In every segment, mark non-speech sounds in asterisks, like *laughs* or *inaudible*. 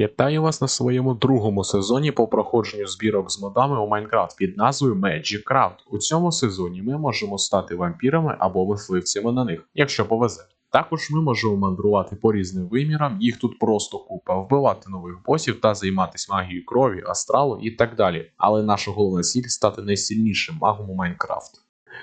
Вітаю вас на своєму другому сезоні по проходженню збірок з модами у Майнкрафт під назвою Magic Craft. У цьому сезоні ми можемо стати вампірами або мисливцями на них, якщо повезе. Також ми можемо мандрувати по різним вимірам, їх тут просто купа, вбивати нових босів та займатися магією крові, астралу і так далі. Але наша головна ціль стати найсильнішим магом у Майнкрафт.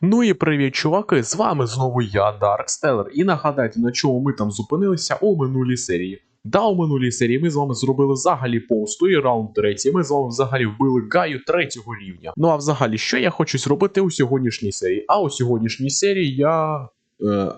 Ну і привіт, чуваки! З вами знову я, Darkstellar, і нагадайте, на чому ми там зупинилися у минулій серії. Да, у минулій серії ми з вами зробили взагалі повсту і раунд третій. Ми з вами взагалі вбили Гаю третього рівня. Ну а взагалі, що я хочу зробити у сьогоднішній серії? А у сьогоднішній серії я. Е...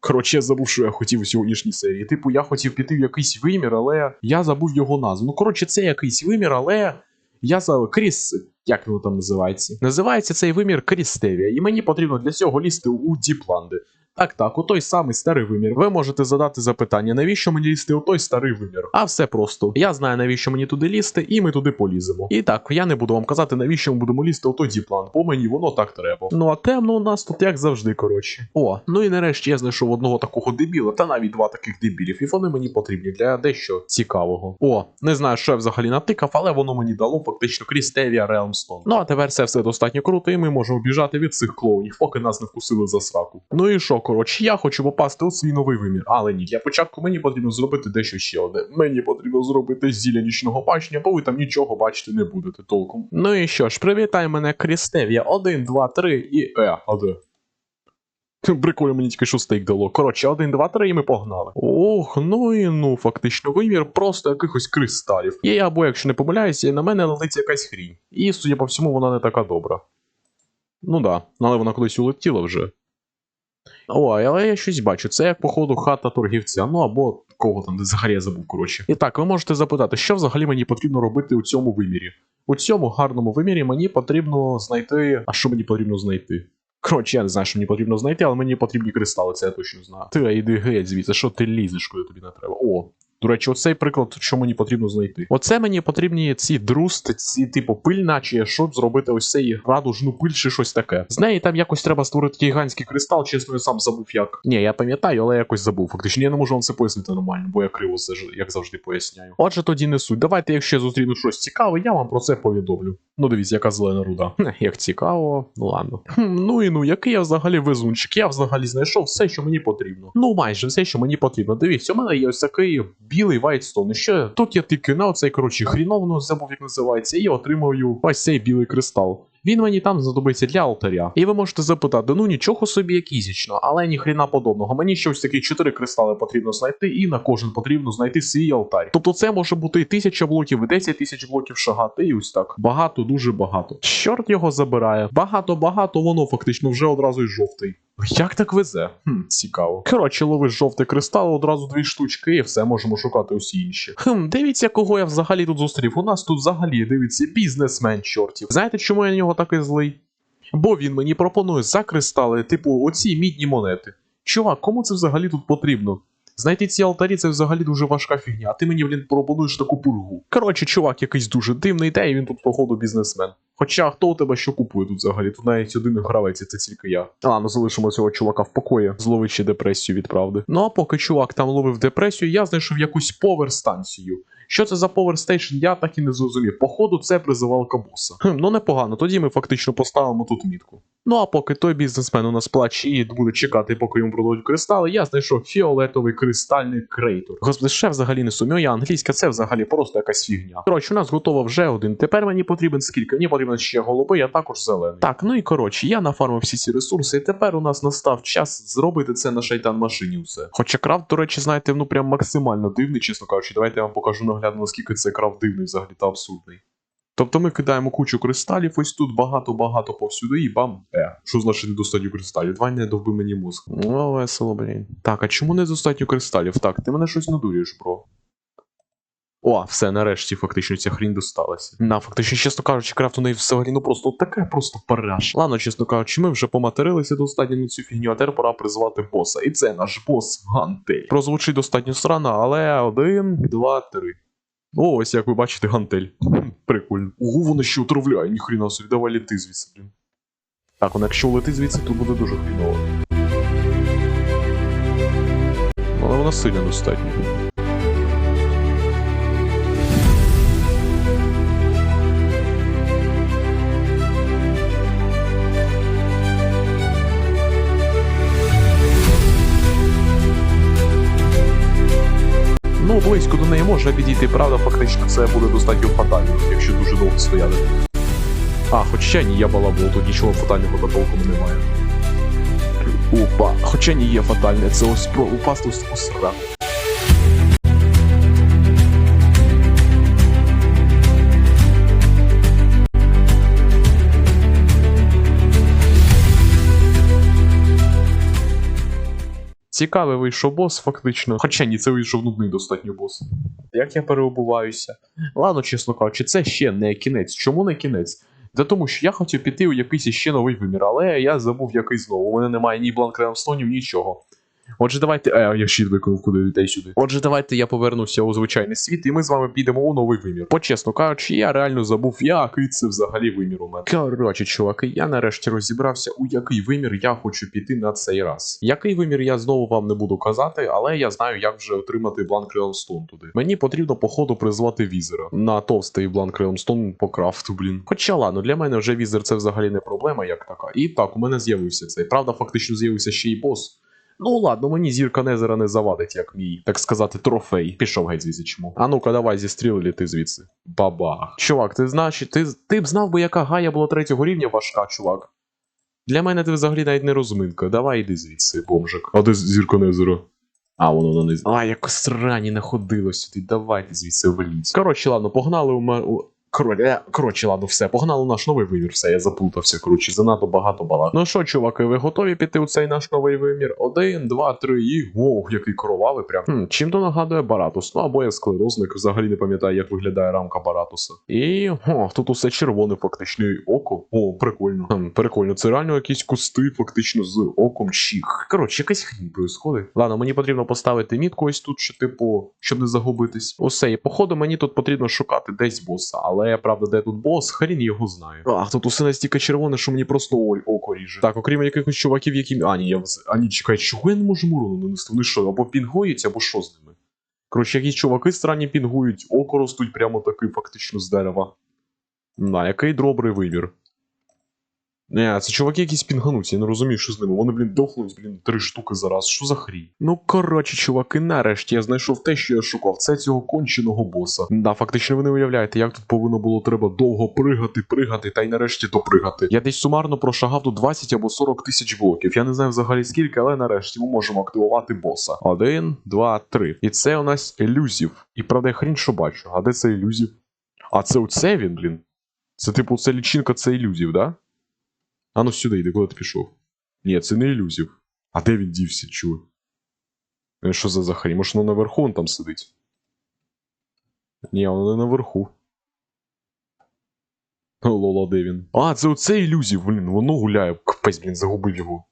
Коротше, я забув, що я хотів у сьогоднішній серії. Типу, я хотів піти в якийсь вимір, але я забув його назву. Ну, коротше, це якийсь вимір, але я за Кріс. Як воно там називається? Називається цей вимір Крістевія, і мені потрібно для цього лізти у Діпланди. Так, так, у той самий старий вимір. Ви можете задати запитання, навіщо мені лізти у той старий вимір? А все просто. Я знаю, навіщо мені туди лізти, і ми туди поліземо. І так, я не буду вам казати, навіщо ми будемо лізти у той діплан, бо мені воно так треба. Ну а темно у нас тут як завжди, коротше. О, ну і нарешті я знайшов одного такого дебіла, та навіть два таких дебілів, і вони мені потрібні для дещо цікавого. О, не знаю, що я взагалі натикав, але воно мені дало фактично Крістевія Реалмстон. Ну а тепер це все достатньо круто, і ми можемо біжати від цих клоунів, поки нас не вкусили за сраку. Ну і що, коротше, я хочу попасти у свій новий вимір, але ні, для початку мені потрібно зробити дещо ще одне. Мені потрібно зробити зілля нічного бачення, бо ви там нічого бачити не будете толком. Ну і що ж, привітай мене Крістев'я. Один, два, три і. Е, а де? *laughs* Прикольно, мені тільки що стейк дало. Коротше, один, два, три, і ми погнали. Ох, ну і ну, фактично, вимір просто якихось кристалів. І або, якщо не помиляюся, на мене летить якась хрінь. І, судя по всьому, вона не така добра. Ну да, але вона кудись улетіла вже. Ой, але я щось бачу. Це як, походу, хата торгівця, ну або кого там, взагалі я забув, коротше. І так, ви можете запитати, що взагалі мені потрібно робити у цьому вимірі. У цьому гарному вимірі мені потрібно знайти. А що мені потрібно знайти? Коротше, я не знаю, що мені потрібно знайти, але мені потрібні кристали, це я точно знаю. Ти йди геть звідси, що ти лізеш, коли тобі не треба. О, до речі, оцей приклад, що мені потрібно знайти. Оце мені потрібні ці друсти, ці типу пиль, наче щоб зробити ось цей радужну пиль чи щось таке. З неї там якось треба створити гігантський кристал, чесно, я сам забув як. Ні, я пам'ятаю, але якось забув. Фактично, я не можу вам це пояснити нормально, бо я криво ж, як завжди поясняю. Отже, тоді не суть. Давайте, якщо я зустріну щось цікаве, я вам про це повідомлю. Ну, дивіться, яка зелена руда. Як цікаво, ну ладно. Хм, ну і ну, який я взагалі везунчик? Я взагалі знайшов все, що мені потрібно. Ну, майже все, що мені потрібно. Дивіться, у мене є ось такий білий вайтстон. І що тут я тикаю на оцей, коротше, хріновно забув, як називається, і отримую ось цей білий кристал. Він мені там знадобиться для алтаря. І ви можете запитати, ну нічого собі як ізічно, але ніхрена подобного. Мені ще ось такі 4 кристали потрібно знайти, і на кожен потрібно знайти свій алтарь. Тобто це може бути і 1000 блоків, і 10 тисяч блоків шагати, і ось так. Багато, дуже багато. Чорт його забирає. Багато-багато, воно фактично вже одразу й жовтий. Як так везе? Хм, цікаво. Коротше, ловиш жовтий кристал, одразу дві штучки, і все можемо шукати усі інші. Хм, дивіться, кого я взагалі тут зустрів. У нас тут взагалі дивіться бізнесмен чортів. Знаєте, чому я на нього такий злий? Бо він мені пропонує за кристали, типу, оці мідні монети. Чувак, кому це взагалі тут потрібно? Знайти ці алтарі це взагалі дуже важка фігня, а ти мені, блін, пропонуєш таку пургу. Коротше, чувак якийсь дуже дивний, та й він тут, походу, бізнесмен. Хоча хто у тебе що купує тут взагалі? Тут навіть один гравець, і це тільки я. Ладно, залишимо цього чувака в покої, зловить депресію від правди. Ну а поки чувак там ловив депресію, я знайшов якусь повер-станцію. Що це за поверстейшн, я так і не зрозумів. Походу, це призивалка боса. Хм, ну непогано, тоді ми фактично поставимо тут мітку. Ну а поки той бізнесмен у нас плаче і буде чекати, поки йому продадуть кристали, я знайшов фіолетовий кристальний крейтор. Господи, ще взагалі не сумію, англійська це взагалі просто якась фігня. Коротше, у нас готово вже один. Тепер мені потрібен скільки? Мені потрібен ще голубий, а також зелений. Так, ну і коротше, я нафармив всі ці ресурси, і тепер у нас настав час зробити це на шайтан машині. Все. Хоча крафт, до речі, знаєте, ну прям максимально дивний, чесно кажучи. Давайте я вам покажу наглядно, наскільки це крафт дивний взагалі та абсурдний. Тобто ми кидаємо кучу кристалів, ось тут багато-багато повсюди, і бам. Е, що значить недостатньо кристалів? Давай не довби мені мозг. Ну, весело, блін. Так, а чому недостатньо кристалів? Так, ти мене щось надурюєш, бро. О, все, нарешті, фактично, ця хрінь досталася. На, фактично, чесно кажучи, крафт у неї взагалі ну просто таке просто параш. Ладно, чесно кажучи, ми вже поматерилися достатньо на цю фігню, а тепер пора призвати боса. І це наш бос Гантель. Прозвучить достатньо странно, але один, два, три. О, ось як ви бачите, гантель. Хм, Прикольно. Ого, вона ще отравляє, ніхріна собі, давай лети звідси, блін. Так, вона якщо лети звідси, то буде дуже хріново. Але вона сильно достатньо. Може підійти, правда, фактично це буде достатньо фатально, якщо дуже довго стояти. А, хоча ні, я балабол, тут нічого фатального та толком немає. Опа, хоча ні є фатальне, це ось про упасти у сра. Цікавий вийшов бос, фактично. Хоча ні, це вийшов нудний достатньо бос. Як я переобуваюся? Ладно, чесно кажучи, це ще не кінець. Чому не кінець? Та тому що я хотів піти у якийсь іще новий вимір, але я забув який знову. У мене немає ні бланк ремстонів, нічого. Отже, давайте. Е, я щит виконав куди дітей сюди. Отже, давайте я повернуся у звичайний світ, і ми з вами підемо у новий вимір. Почесно кажучи, я реально забув, який це взагалі вимір у мене. Коротше, чуваки, я нарешті розібрався, у який вимір я хочу піти на цей раз. Який вимір я знову вам не буду казати, але я знаю, як вже отримати бланк Realmstone туди. Мені потрібно, походу, призвати візера на товстий бланк Realmstone по крафту, блін. Хоча ладно, для мене вже візер це взагалі не проблема, як така. І так, у мене з'явився цей. Правда, фактично з'явився ще й бос. Ну ладно, мені зірка Незера не завадить, як мій, так сказати, трофей. Пішов геть звідси чому. А ну-ка, давай зістріли ти звідси. Бабах. Чувак, ти знаєш, ти, ти б знав би, яка гая була третього рівня важка, чувак. Для мене ти взагалі навіть не розминка. Давай йди звідси, бомжик. А де зірка Незера? А, воно на низ. А, як срані находило сюди. Давайте звідси вилізь. Коротше, ладно, погнали у мене. Коротше, коротше, ладно, все, погнали наш новий вимір, все, я заплутався, коротше, занадто багато балак. Ну що, чуваки, ви готові піти у цей наш новий вимір? Один, два, три і. Воу, який кровавий прям. Хм, чим то нагадує Баратус? Ну або я склерозник, взагалі не пам'ятаю, як виглядає рамка Баратуса. І. О, тут усе червоне, фактично, і око. О, прикольно. Хм, прикольно, це реально якісь кусти, фактично, з оком чих. Коротше, якась хрінь происходить. Ладно, мені потрібно поставити мітку ось тут, що, типу, щоб не загубитись. Усе, і походу мені тут потрібно шукати десь боса, але правда, де тут бос, хрін його знає. Ах, тут усе настільки червоне, що мені просто ой, око ріже. Так, окрім якихось чуваків, які. А, ні, я вз- а, ні, чекай, чого я не можу мурону нанести? Вони що, або пінгують, або що з ними? Коротше, якісь чуваки странні пінгують, око ростуть прямо таки фактично з дерева. На, який добрий вибір. Не, це чуваки якісь пінгануться, я не розумію, що з ними. Вони, блін, дохнуть, блін, три штуки зараз. Що за хрінь? Ну, коротше, чуваки, нарешті я знайшов те, що я шукав. Це цього конченого боса. Да, фактично, ви не уявляєте, як тут повинно було треба довго пригати, пригати, та й нарешті допригати. Я десь сумарно прошагав до 20 або 40 тисяч блоків. Я не знаю взагалі скільки, але нарешті ми можемо активувати боса. Один, два, три. І це у нас ілюзів. І правда, я хрінь що бачу. А де це ілюзів? А це оце він, блін. Це типу, це лічинка, це ілюзів, да? А ну сюди йди, куди ти пішов? Ні, це не ілюзів. А де він дівся, чує? Е, Що за захрі? Може воно наверху он там сидить? Ні, воно не наверху. Лола, де він? А, це оце ілюзів, блін, воно гуляє. Капець, блін, загубив його.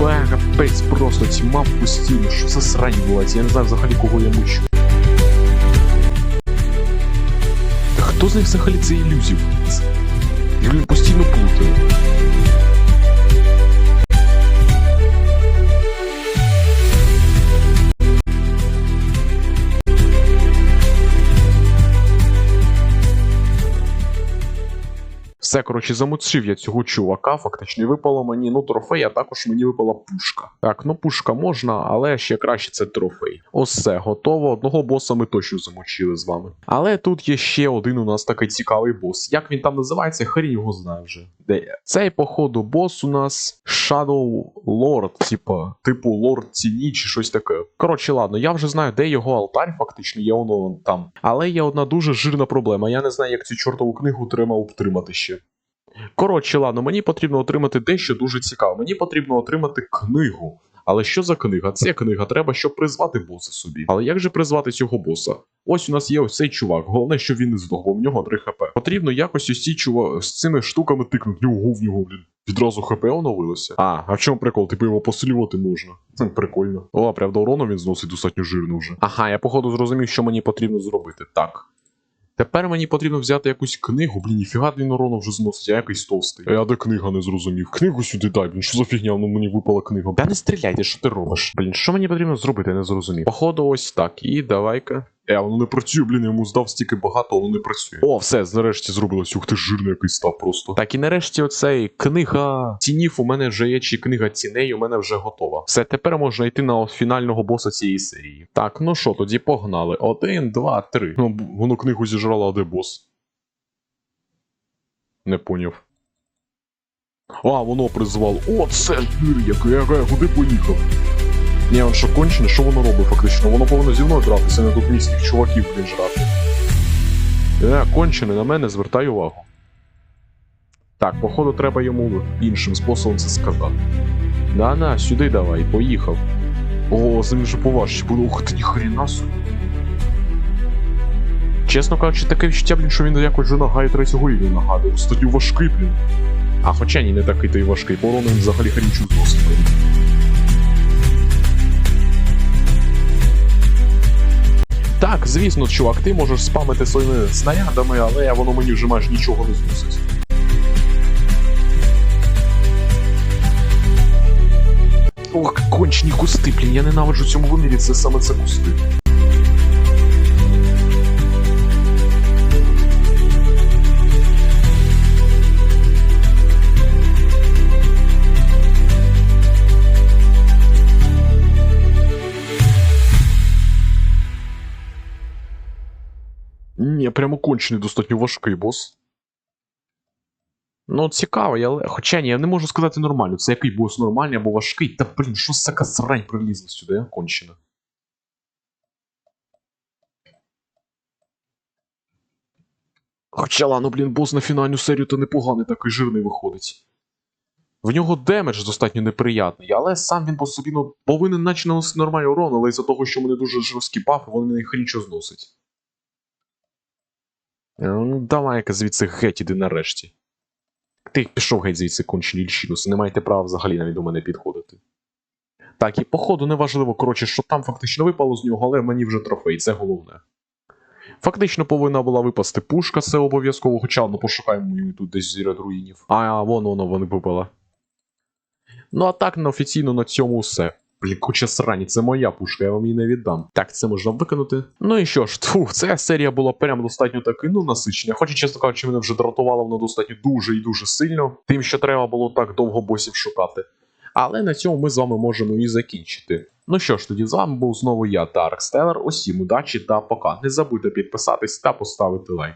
Ба, Капець, просто тьма в пустіні. Що за срань була? Я не знаю взагалі, кого я мучу. Хто з них взагалі це ілюзів? Я постійно плутаю. Все, коротше, замочив я цього чувака, фактично випало мені, ну, трофей, а також мені випала пушка. Так, ну пушка можна, але ще краще це трофей. Усе, готово. Одного боса ми точно замочили з вами. Але тут є ще один у нас такий цікавий бос. Як він там називається, хрін його знає вже. Де я? Цей, походу, бос у нас Shadow Lord, типа, типу Лорд Тіні чи щось таке. Коротше, ладно, я вже знаю, де його алтарь, фактично, є воно там. Але є одна дуже жирна проблема. Я не знаю, як цю чортову книгу треба обтримати ще. Коротше, ладно, мені потрібно отримати дещо дуже цікаве. Мені потрібно отримати книгу. Але що за книга? Це книга треба, щоб призвати боса собі. Але як же призвати цього боса? Ось у нас є ось цей чувак. Головне, щоб він не здох, бо в нього 3 хп. Потрібно якось ось ці чува... з цими штуками тикнути. Ого, в нього, блін. Відразу хп оновилося. А, а в чому прикол? Типу його посилювати можна. Хм, прикольно. О, правда, урону він зносить достатньо жирно вже. Ага, я походу зрозумів, що мені потрібно зробити. Так. Тепер мені потрібно взяти якусь книгу, блін, ніфіга він урону вже зносить, а якийсь товстий. А я де книга не зрозумів. Книгу сюди дай, блін, що за фігня, ну мені випала книга. Та не стріляйте, що ти робиш? Блін, що мені потрібно зробити, я не зрозумів. Походу, ось так. І давай-ка. Е, воно не працює, блін, я йому здав стільки багато, воно не працює. О, все, нарешті зробилось. Ух ти жирний який став просто. Так і нарешті оцей книга цінів у мене вже є, чи книга ціней у мене вже готова. Все, тепер можна йти на фінального боса цієї серії. Так, ну що, тоді погнали. Один, два, три. Ну, воно книгу зіжрало, а де бос? Не поняв. А, воно призвало. О, це який, яке, куди поїхав? Ні, он що кончене, що воно робить фактично? Воно повинно зі мною дратися, не тут міських чуваків, блін, жрати. Е, кончене, на мене звертай увагу. Так, походу, треба йому іншим способом це сказати. Да-да, сюди давай, поїхав. О, це він же поважче буде. Ух ти, ніхрена собі. Чесно кажучи, таке відчуття, блін, що він якось вже на гай третього рівня нагадує. Статтю важкий, блін. А хоча ні, не такий то й важкий, по він взагалі хрінчу зносить. Так, звісно, чувак, ти можеш спамити своїми снарядами, але воно мені вже майже нічого не зносить. Ох, кончені кусти, блін, я ненавиджу в цьому вимірі, це саме це кусти. Прямо кончений достатньо важкий бос. Ну, цікаво, я... хоча ні, я не можу сказати нормально. Це який бос нормальний або важкий. Та блін, що за така срань прилізла сюди, кончена. Хоча ладно, блін, бос на фінальну серію то непоганий, такий жирний виходить. В нього демедж достатньо неприятний, але сам він по собі ну, повинен наче наносити нормальний урон, але із-за того, що мене дуже жорсткі бафи, вони мене хрінчо зносить. Е, Ну, давай-ка звідси геть іди нарешті. Ти пішов геть звідси кончені лічинуси, не маєте права взагалі навіть до мене підходити. Так, і походу неважливо, коротше, що там фактично випало з нього, але мені вже трофей, це головне. Фактично повинна була випасти пушка, це обов'язково, хоча ну пошукаємо її тут десь зірад руїнів. А, вон воно вони випала. Ну а так на офіційно на цьому все. Блін, куча срані, це моя пушка, я вам її не віддам. Так, це можна викинути. Ну і що ж, тьфу, ця серія була прям достатньо таки, ну, насичення. Хоча, чесно кажучи, мене вже дратувало воно достатньо дуже і дуже сильно, тим, що треба було так довго босів шукати. Але на цьому ми з вами можемо і закінчити. Ну що ж, тоді з вами був знову я, Тарк Стеллер. Усім удачі та пока. Не забудьте підписатись та поставити лайк.